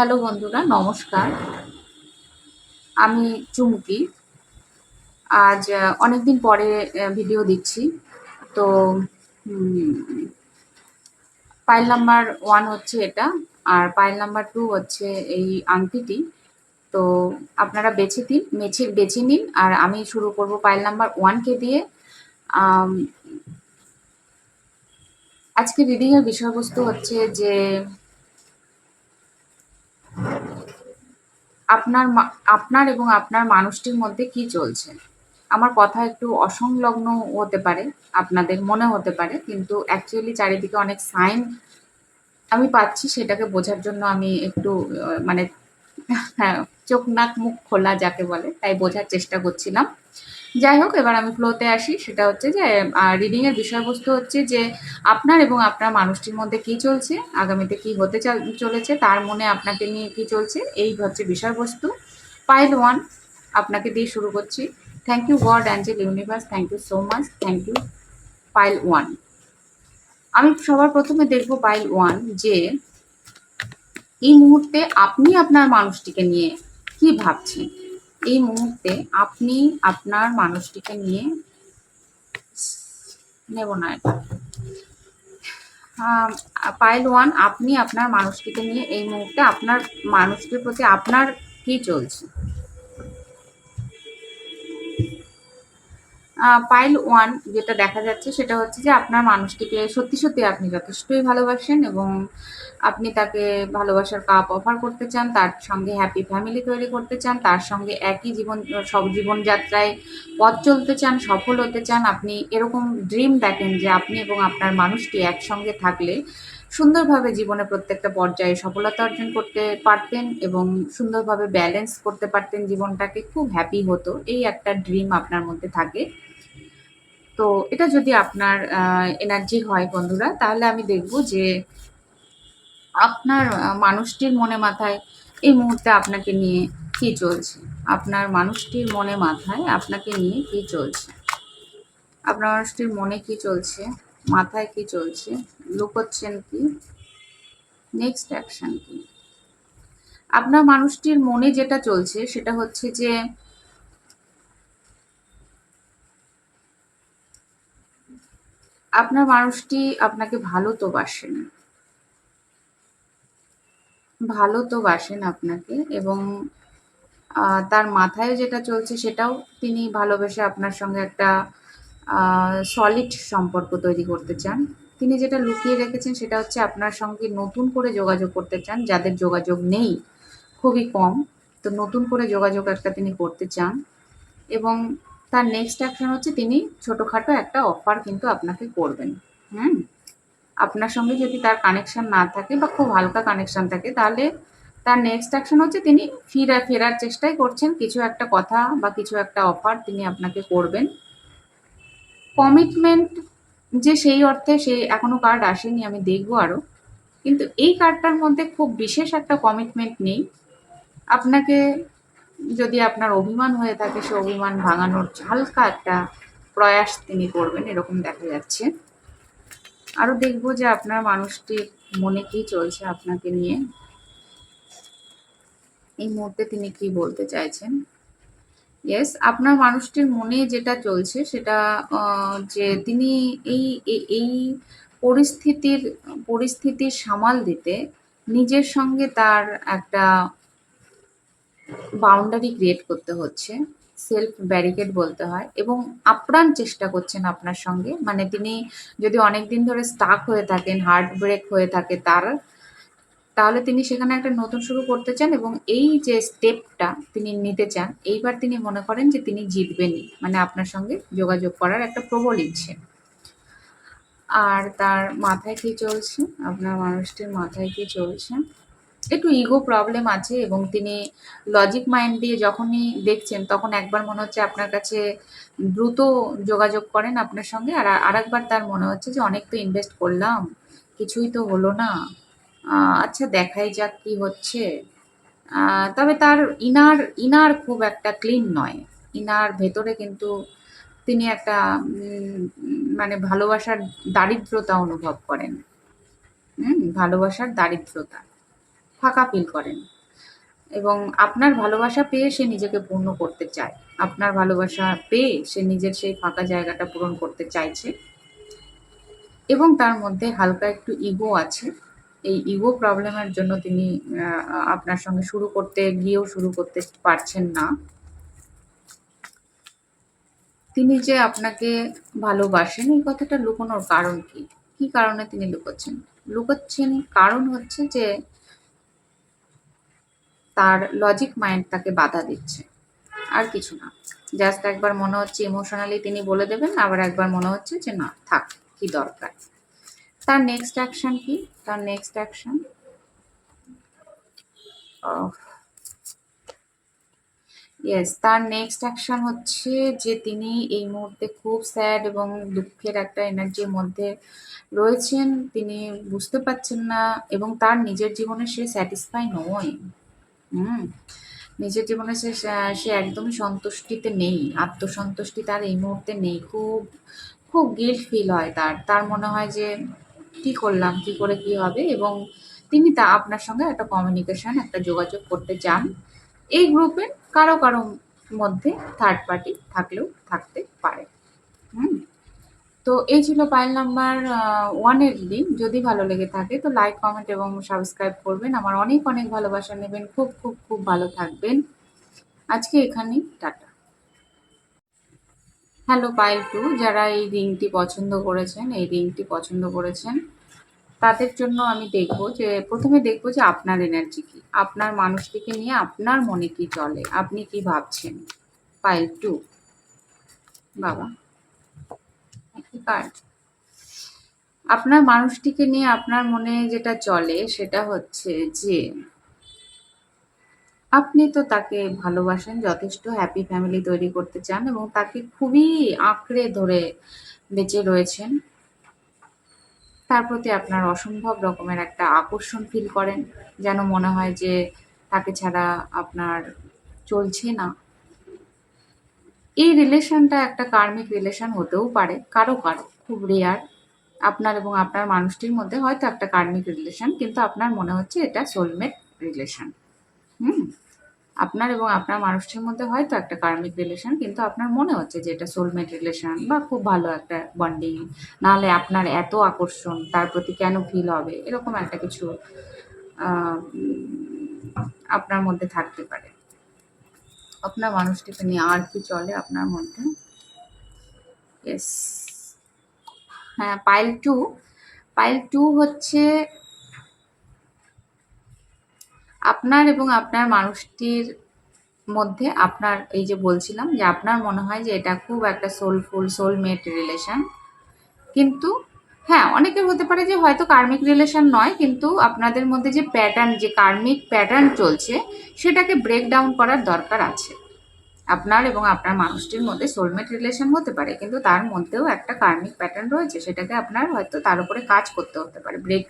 Hello বন্ধুরা, নমস্কার। আমি চুমকি। আজ অনেক দিন পরে ভিডিও দিচ্ছি। তো পাইল নাম্বার ওয়ান হচ্ছে এটা, আর পাইল নাম্বার টু হচ্ছে এই আংটিটি। তো, আপনারা বেছে দিন বেছে বেছে নিন, আর আমি শুরু করব পাইল নাম্বার ওয়ানকে দিয়ে। আজকে রিডিংয়ের বিষয়বস্তু হচ্ছে যে আপনার আপনার এবং আপনার মানুষটির মধ্যে কি চলছে? আমার কথা একটু অসংলগ্ন হতে পারে, আপনাদের মনে হতে পারে, কিন্তু অ্যাকচুয়ালি চারিদিকে অনেক সাইন আমি পাচ্ছি, সেটাকে বোঝার জন্য আমি একটু মানে হ্যাঁ চোখ নাক মুখ খোলা যাকে বলে, তাই বোঝার চেষ্টা করছিলাম। যাই হোক, এবার আমি ফ্লোতে আসি। সেটা হচ্ছে যে রিডিং এর বিষয়বস্তু হচ্ছে যে, আপনার এবং আপনার মানুষটির মধ্যে কি চলছে, আগামীতে কি হতে চাল- চলেছে, তার মনে আপনাকে নিয়ে কি চলছে, এই হচ্ছে বিষয়বস্তু। পাইল ওয়ান আপনাকে দিয়ে শুরু করছি। Thank you god angel universe thank you so much thank you pile one আমি সবার প্রথমে দেখব পাইল ওয়ান যে, এই মুহূর্তে আপনি আপনার মানুষটিকে নিয়ে কি ভাবছেন? এই মুহূর্তে আপনি আপনার মানুষটিকে নিয়ে নেব না এটা। পাইল ওয়ান, আপনি আপনার মানুষটিকে নিয়ে এই মুহূর্তে আপনার মানুষটির প্রতি আপনার কি চলছে? পাইল ওয়ান যেটা দেখা যাচ্ছে সেটা হচ্ছে যে আপনার মানুষটিকে সত্যি সত্যি আপনি যথেষ্টই ভালোবাসেন এবং আপনি তাকে ভালোবাসার কাপ অফার করতে চান, তার সঙ্গে হ্যাপি ফ্যামিলি তৈরি করতে চান, তার সঙ্গে একই জীবন, সব জীবনযাত্রায় পথ চলতে চান, সফল হতে চান, আপনি এরকম ড্রিম দেখেন যে আপনি এবং আপনার মানুষটি একসঙ্গে থাকলে সুন্দরভাবে জীবনে প্রত্যেকটা পর্যায়ে সফলতা অর্জন করতে পারতেন এবং সুন্দরভাবে ব্যালেন্স করতে পারতেন, জীবনটাকে খুব হ্যাপি হতো। এই একটা ড্রিম আপনার মধ্যে থাকে। তো এটা যদি আপনার এনার্জি হয় বন্ধুরা, তাহলে আমি দেখব যে আপনার মানুষটির মনে মাথায় এই মুহূর্তে আপনাকে নিয়ে কি চলছে। আপনার মানুষটির মনে মাথায় আপনাকে নিয়ে কি চলছে। আপনার মানুষটির মনে কি চলছে, মাথায় কি চলছে, লুকোচ্ছেন কি নেক্সট অ্যাকশন কি? আপনার মানুষটির মনে যেটা চলছে, সেটা হচ্ছে যে আপনার মানুষটি আপনাকে ভালো তো বাসেন। ভালো তো বাসেন আপনাকে এবং তার মাথায় যেটা চলছে সেটাও তিনি ভালোবেসে আপনার সঙ্গে একটা সলিড সম্পর্ক তৈরি করতে চান। তিনি যেটা লুকিয়ে রেখেছেন সেটা হচ্ছে আপনার সঙ্গে নতুন করে যোগাযোগ করতে চান, যাদের যোগাযোগ নেই খুবই কম। তো নতুন করে যোগাযোগ একটা তিনি করতে চান এবং তার নেক্সট অ্যাকশন হচ্ছে তিনি ছোটোখাটো একটা অফার কিন্তু আপনাকে করবেন। হুম? আপনার সঙ্গে যদি তার কানেকশন না থাকে বা খুব হালকা কানেকশন থাকে, তাহলে তার নেক্সট অ্যাকশন হচ্ছে তিনি ফিরা, ফেরার চেষ্টাই করছেন। কিছু একটা কথা বা কিছু একটা অফার তিনি আপনাকে করবেন। কমিটমেন্ট যে সেই অর্থে সে এখনও কার্ড আসেনি, আমি দেখব আরও কিন্তু এই কার্ডটার মধ্যে খুব বিশেষ একটা কমিটমেন্ট নেই। আপনাকে যদি আপনার অভিমান হয়ে থাকে, সে অভিমান ভাঙানোর হালকা একটা প্রয়াস তিনি করবেন, এরকম দেখা যাচ্ছে। আরও দেখব যে আপনার মানুষটির মনে কি চলছে আপনাকে নিয়ে। এই মুহূর্তে তিনি কি বলতে চাইছেন? ইয়েস আপনার মানুষটির মনে যেটা চলছে সেটা যে তিনি এই, এই- পরিস্থিতির পরিস্থিতির সামাল দিতে নিজের সঙ্গে তার একটা বাউন্ডারি ক্রিয়েট করতে হচ্ছে সেলফ ব্যারিকেড বলতে হয়, এবং আপ্রাণ চেষ্টা করছেন আপনার সঙ্গে। মানে তিনি যদি অনেক দিন ধরে স্টাক হয়ে থাকেন হার্ট ব্রেক হয়ে থাকে তার, তাহলে তিনি সেখানে একটা নতুন শুরু করতে চান এবং এই যে স্টেপটা তিনি নিতে চান, এইবার তিনি মনে করেন যে তিনি জিতবেনই। মানে আপনার সঙ্গে যোগাযোগ করার একটা প্রবল ইচ্ছে। আর তার মাথায় কি চলছে? আপনার মানুষটির মাথায় কি চলছে? একটু ইগো প্রবলেম আছে এবং তিনি লজিক মাইন্ড দিয়ে যখনই দেখছেন, তখন একবার মনে হচ্ছে আপনার কাছে দ্রুত যোগাযোগ করেন আপনার সঙ্গে। আর আরেকবার তার মনে হচ্ছে যে, অনেক তো ইনভেস্ট করলাম, কিছুই তো হলো না। আচ্ছা দেখাই যাক কি হচ্ছে। তবে তার ইনার ইনার খুব একটা ক্লিন নয়। ইনার ভেতরে কিন্তু তিনি একটা মানে ভালোবাসার দারিদ্রতা অনুভব করেন। হুম, ভালোবাসার দারিদ্রতা। ফাঁকা ফিল করেন। এবং আপনার ভালোবাসা পেয়ে সে নিজেকে পূর্ণ করতে চায়। আপনার ভালোবাসা পেয়ে সে নিজের সেই ফাঁকা জায়গাটা পূরণ করতে চাইছে। এবং তার মধ্যে হালকা একটু ইগো আছে। এই ইগো প্রবলেমের জন্য তিনি আপনার সঙ্গে শুরু করতে, গিয়েও শুরু করতে পারছেন না। তিনি যে আপনাকে ভালোবাসেন, এই কথাটা লুকোনোর কারণ কি? কি কারণে তিনি লুকোচ্ছেন? লুকোচ্ছেন কারণ হচ্ছে যে তার লজিক মাইন্ড তাকে বাধা দিচ্ছে। আর কিছু না। জাস্ট একবার মনে হচ্ছে ইমোশনালি তিনি বলে দেবেন, আবার একবার মনে হচ্ছে যে না, থাক, কি দরকার। তার নেক্সট অ্যাকশন কি? তার নেক্সট অ্যাকশন ইয়েস তার নেক্সট অ্যাকশন হচ্ছে যে তিনি এই মুহূর্তে খুব স্যাড এবং দুঃখের একটা এনার্জির মধ্যে রয়েছেন। তিনি বুঝতে পারছেন না এবং তার নিজের জীবনে সে স্যাটিসফাই নয় হুম। নিজের জীবনে সে সে একদমই সন্তুষ্টিতে নেই। আত্মসন্তুষ্টি তার এই মুহূর্তে নেই। খুব খুব গিল্ট ফিল হয় তার। তার মনে হয় যে, কি করলাম? কি করে কি হবে? এবং তিনি তা, আপনার সঙ্গে একটা কমিউনিকেশন একটা যোগাযোগ করতে চান। এই গ্রুপে কারও কারও মধ্যে থার্ড পার্টি থাকলেও থাকতে পারে। হুম। তো এই ছিল পাইল নাম্বার ওয়ানের দিন যদি ভালো লেগে থাকে তো লাইক কমেন্ট এবং সাবস্ক্রাইব করবেন। আমার অনেক অনেক ভালোবাসা নেবেন। খুব খুব খুব ভালো থাকবেন। আজকে এখানেই, টাটা। হ্যালো পাইল টু যারা এই রিংটি পছন্দ করেছেন, এই রিংটি পছন্দ করেছেন, তাদের জন্য আমি দেখব যে, প্রথমে দেখব যে আপনার এনার্জি কি, আপনার মানুষটিকে নিয়ে আপনার মনে কি চলে, আপনি কি ভাবছেন? পাইল টু বাবা। কার্ড আপনার মানুষটিকে নিয়ে আপনার মনে যেটা চলে সেটা হচ্ছে যে, আপনি তো তাকে ভালোবাসেন, যথেষ্ট হ্যাপি ফ্যামিলি তৈরি করতে চান এবং তাকে খুবই আঁকড়ে ধরে বেঁচে রয়েছেন। তার প্রতি আপনার অসম্ভব রকমের একটা আকর্ষণ ফিল করেন, যেন মনে হয় যে তাকে ছাড়া আপনার চলছে না। এই রিলেশনটা একটা কার্মিক রিলেশন হতেও পারে, কারও কারও। খুব রেয়ার আপনার এবং আপনার মানুষটির মধ্যে হয়তো একটা কার্মিক রিলেশন কিন্তু আপনার মনে হচ্ছে এটা সোলমেট রিলেশন হুম? আপনার এবং আপনার মানুষটির মধ্যে হয়তো একটা কার্মিক রিলেশন কিন্তু আপনার মনে হচ্ছে যে এটা সোলমেট রিলেশন বা খুব ভালো একটা বন্ডিং নাহলে আপনার এত আকর্ষণ, তার প্রতি কেন ফিল হবে? এরকম একটা কিছু আপনার মধ্যে থাকতে পারে। আপনার মানুষটিকে নিয়ে আর কি চলে আপনার মধ্যে? হ্যাঁ পাইল টু পাইল টু হচ্ছে আপনার এবং আপনার মানুষটির মধ্যে আপনার, এই যে বলছিলাম যে আপনার মনে হয় যে এটা খুব একটা সোলফুল সোলমেট রিলেশন কিন্তু হ্যাঁ অনেকের হতে পারে যে হয়তো কার্মিক রিলেশন নয়, কিন্তু আপনাদের মধ্যে যে প্যাটার্ন যে কার্মিক প্যাটার্ন চলছে, সেটাকে ব্রেক ডাউন করার দরকার আছে। আপনার এবং আপনার মানুষটির মধ্যে সোলমেট রিলেশন হতে পারে, কিন্তু তার মধ্যেও একটা কার্মিক প্যাটার্ন রয়েছে, সেটাকে আপনার হয়তো তার উপরে কাজ করতে হতে পারে ব্রেক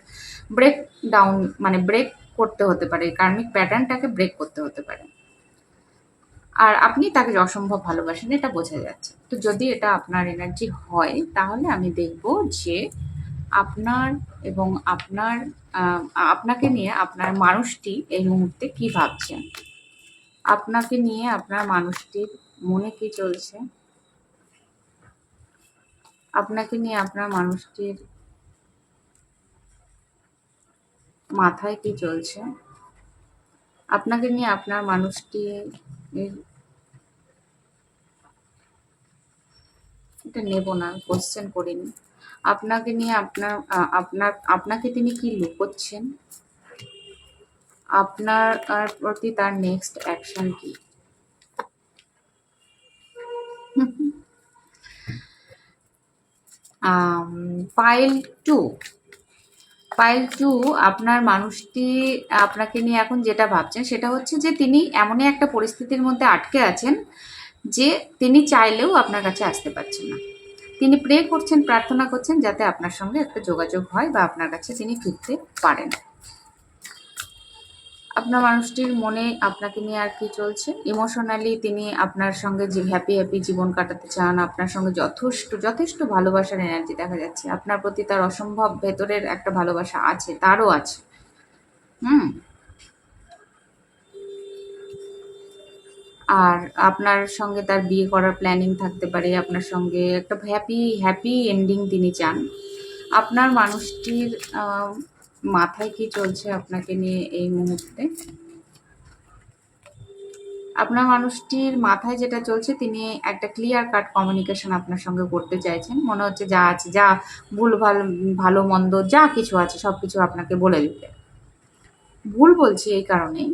ব্রেক ডাউন মানে ব্রেক করতে হতে পারে কার্মিক প্যাটার্নটাকে ব্রেক করতে হতে পারে। আর আপনি তাকে অসম্ভব ভালোবাসেন, এটা বোঝা যাচ্ছে। তো যদি এটা আপনার এনার্জি হয়, তাহলে আমি দেখব যে আপনার এবং আপনার আপনাকে নিয়ে আপনার মানুষটি এই মুহূর্তে কি ভাবছেন আপনাকে নিয়ে আপনার মানুষটির মনে কি চলছে? আপনাকে নিয়ে আপনার মানুষটির মাথায় কি চলছে? আপনাকে নিয়ে আপনার মানুষটি এটা নেব না কোশ্চেন করিনি। আপনাকে নিয়ে আপনার আপনার, আপনাকে তিনি কি লুকোচ্ছেন? আপনার প্রতি তার নেক্সট অ্যাকশন কি? পাইল টু পাইল টু আপনার মানুষটি, আপনাকে নিয়ে এখন যেটা ভাবছেন, সেটা হচ্ছে যে তিনি এমনই একটা পরিস্থিতির মধ্যে আটকে আছেন যে তিনি চাইলেও আপনার কাছে আসতে পারছেন না। তিনি প্রে করছেন, প্রার্থনা করছেন যাতে আপনার সঙ্গে একটা যোগাযোগ হয় বা আপনার কাছে তিনি ফিরতে পারেন। আপনার মানুষটির মনে আপনাকে নিয়ে আর কি চলছে? ইমোশনালি তিনি আপনার সঙ্গে যে হ্যাপি হ্যাপি জীবন কাটাতে চান, আপনার সঙ্গে যথেষ্ট যথেষ্ট ভালোবাসার এনার্জি দেখা যাচ্ছে। আপনার প্রতি তার অসম্ভব ভেতরের একটা ভালোবাসা আছে, তারও আছে। হুম। আর আপনার সঙ্গে তার বিয়ে করার প্ল্যানিং থাকতে পারে, আপনার সঙ্গে একটা হ্যাপি হ্যাপি এন্ডিং তিনি চান। আপনার মানুষটির মাথায় কি চলছে আপনাকে নিয়ে এই মুহূর্তে? আপনার মানুষটির মাথায় যেটা চলছে, তিনি একটা ক্লিয়ার কাট কমিউনিকেশন আপনার সঙ্গে করতে চাইছেন। মনে হচ্ছে যা আছে, যা ভুল, ভালো, ভালো, মন্দ, যা কিছু আছে সব কিছু আপনাকে বলে দিতে। ভুল বলছি এই কারণেই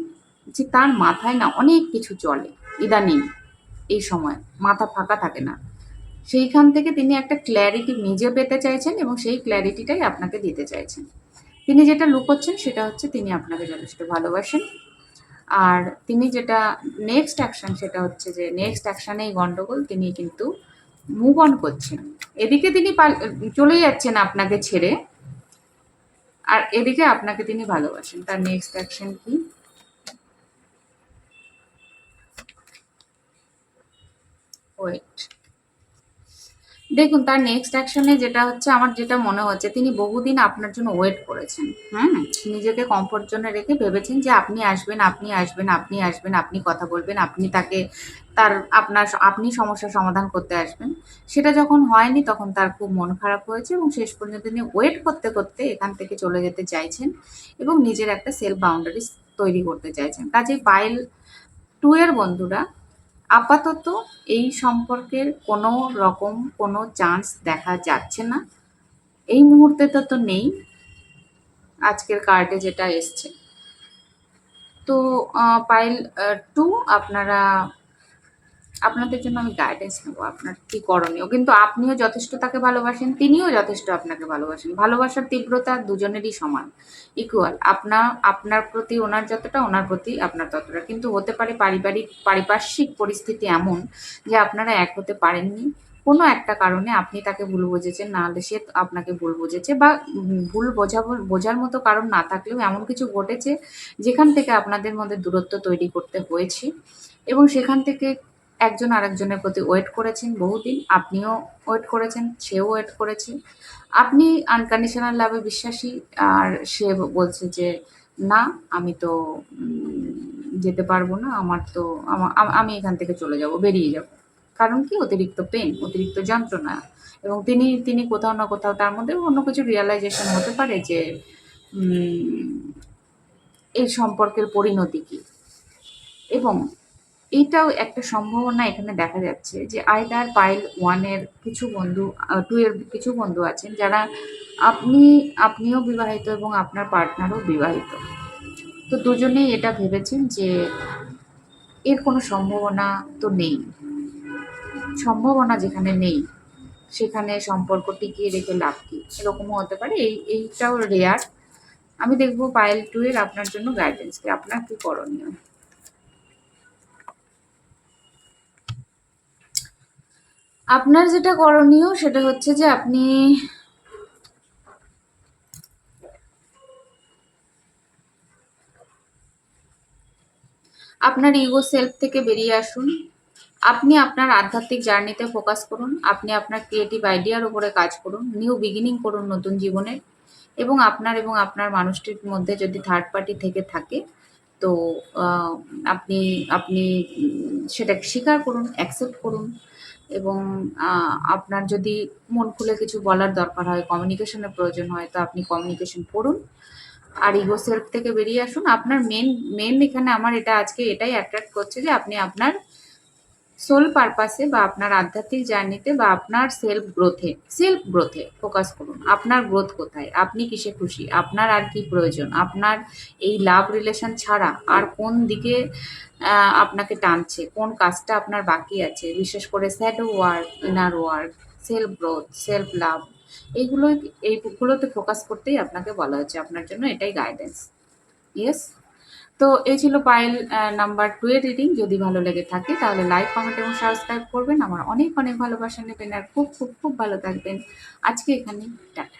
যে তার মাথায় না অনেক কিছু চলে। ইদানিং, এই সময়, মাথা ফাঁকা থাকে না। সেইখান থেকে তিনি একটা ক্ল্যারিটি নিজে পেতে চাইছেন এবং সেই ক্ল্যারিটিটাই আপনাকে দিতে চাইছেন। তিনি যেটা লুকোচ্ছেন সেটা হচ্ছে তিনি আপনাকে যথেষ্ট ভালোবাসেন। আর তিনি যেটা নেক্সট অ্যাকশন সেটা হচ্ছে যে নেক্সট অ্যাকশানেই গণ্ডগোল তিনি কিন্তু মুভ অন করছেন। এদিকে তিনি চলে যাচ্ছেন আপনাকে ছেড়ে, আর এদিকে আপনাকে তিনি ভালোবাসেন। তার নেক্সট অ্যাকশন কি? ওয়েট দেখুন, তার নেক্সট অ্যাকশনে যেটা হচ্ছে, আমার যেটা মনে হচ্ছে, তিনি বহুদিন আপনার জন্য ওয়েট করেছেন। হুম? নিজেকে কমফোর্ট জোনে রেখে ভেবেছেন যে আপনি আসবেন আপনি আসবেন আপনি আসবেন, আপনি কথা বলবেন, আপনি তাকে তার আপনার আপনি সমস্যার সমাধান করতে আসবেন। সেটা যখন হয়নি, তখন তার খুব মন খারাপ হয়েছে এবং শেষ পর্যন্ত তিনি ওয়েট করতে করতে এখান থেকে চলে যেতে চাইছেন এবং নিজের একটা সেলফ বাউন্ডারিজ তৈরি করতে চাইছেন। কাজে পায়েল টু এর বন্ধুরা আপাতত এই সম্পর্কের কোনো রকম কোনো চান্স দেখা যাচ্ছে না। এই মুহূর্তে তো তো নেই। আজকের কার্ডে যেটা এসছে। তো পাইল টু আপনারা আপনাদের জন্য আমি গাইডেন্স নেব আপনার কি করণীয়। কিন্তু আপনিও যথেষ্ট তাকে ভালোবাসেন, তিনিও যথেষ্ট আপনাকে ভালোবাসেন। ভালোবাসার তীব্রতা দুজনেরই সমান। ইকুয়াল আপনার আপনার প্রতি ওনার যতটা, ওনার প্রতি আপনার ততটা। কিন্তু হতে পারে পারিবারিক, পারিপার্শ্বিক পরিস্থিতি এমন যে আপনারা এক হতে পারেননি। কোনো একটা কারণে আপনি তাকে ভুল বুঝেছেন নাহলে সে আপনাকে ভুল বুঝেছে বা ভুল বোঝা বোঝার মতো কারণ না থাকলেও এমন কিছু ঘটেছে যেখান থেকে আপনাদের মধ্যে দূরত্ব তৈরি করতে হয়েছে। এবং সেখান থেকে একজন আরেকজনের প্রতি ওয়েট করেছেন বহুদিন, আপনিও ওয়েট করেছেন, সেও ওয়েট করেছে। আপনি আনকন্ডিশনাল লাভে বিশ্বাসী, আর সে বলছে যে, না, আমি তো যেতে পারব না, আমার তো, আমি এখান থেকে চলে যাব, বেরিয়ে যাব। কারণ কি? অতিরিক্ত পেন অতিরিক্ত যন্ত্রণা। এবং তিনি তিনি কোথাও না কোথাও তার মধ্যে অন্য কিছু রিয়েলাইজেশন হতে পারে যে এই সম্পর্কের পরিণতি কি। এবং এইটাও একটা সম্ভাবনা এখানে দেখা যাচ্ছে যে আইদার পাইল ওয়ানের কিছু বন্ধু টু এর কিছু বন্ধু আছেন যারা আপনি, আপনিও বিবাহিত এবং আপনার পার্টনারও বিবাহিত। তো দুজনেই এটা ভেবেছেন যে এর কোনো সম্ভাবনা তো নেই। সম্ভাবনা যেখানে নেই, সেখানে সম্পর্ক টিকিয়ে রেখে লাভ কি? এরকমও হতে পারে। এই, এইটাও রেয়ার আমি দেখব পায়েল টু এর আপনার জন্য গাইডেন্স কি? আপনার কী করণীয়? আপনার যেটা করণীয় সেটা হচ্ছে যে আপনি আপনার ইগো সেলফ থেকে বেরিয়ে আসুন। আপনি আপনার আধ্যাত্মিক জার্নিতে ফোকাস করুন। আপনি আপনার ক্রিয়েটিভ আইডিয়ার উপরে কাজ করুন। নিউ বিগিনিং করুন নতুন জীবনের এবং আপনার এবং আপনার মানুষটির মধ্যে যদি থার্ড পার্টি থেকে থাকে, তো আপনি আপনি সেটাকে স্বীকার করুন অ্যাকসেপ্ট করুন এবং আপনার যদি মন খুলে কিছু বলার দরকার হয় কমিউনিকেশনের প্রয়োজন হয়, তো আপনি কমিউনিকেশন করুন আর ইগো সেলফ থেকে বেরিয়ে আসুন। আপনার মেন মেন এখানে আমার এটা আজকে এটাই অ্যাট্রাক্ট করছে যে আপনি আপনার সোল পারপাসে বা আপনার আধ্যাত্মিক জার্নিতে বা আপনার সেলফ গ্রোথে সেলফ গ্রোথে ফোকাস করুন। আপনার গ্রোথ কোথায়? আপনি কিসে খুশি? আপনার আর কি প্রয়োজন? আপনার এই লাভ রিলেশন ছাড়া আর কোন দিকে আপনাকে টানছে? কোন কাজটা আপনার বাকি আছে? বিশেষ করে shadow work inner work self growth self love এইগুলো এইগুলোতে ফোকাস করতেই আপনাকে বলা হচ্ছে। আপনার জন্য এটাই গাইডেন্স ইয়েস তো এই ছিল পাইল নাম্বার টু এর রিডিং যদি ভালো লেগে থাকে, তাহলে লাইক কমেন্ট এবং সাবস্ক্রাইব করবেন। আমার অনেক অনেক ভালোবাসা নেবেন আর খুব খুব খুব ভালো থাকবেন। আজকে এখানে টাটা।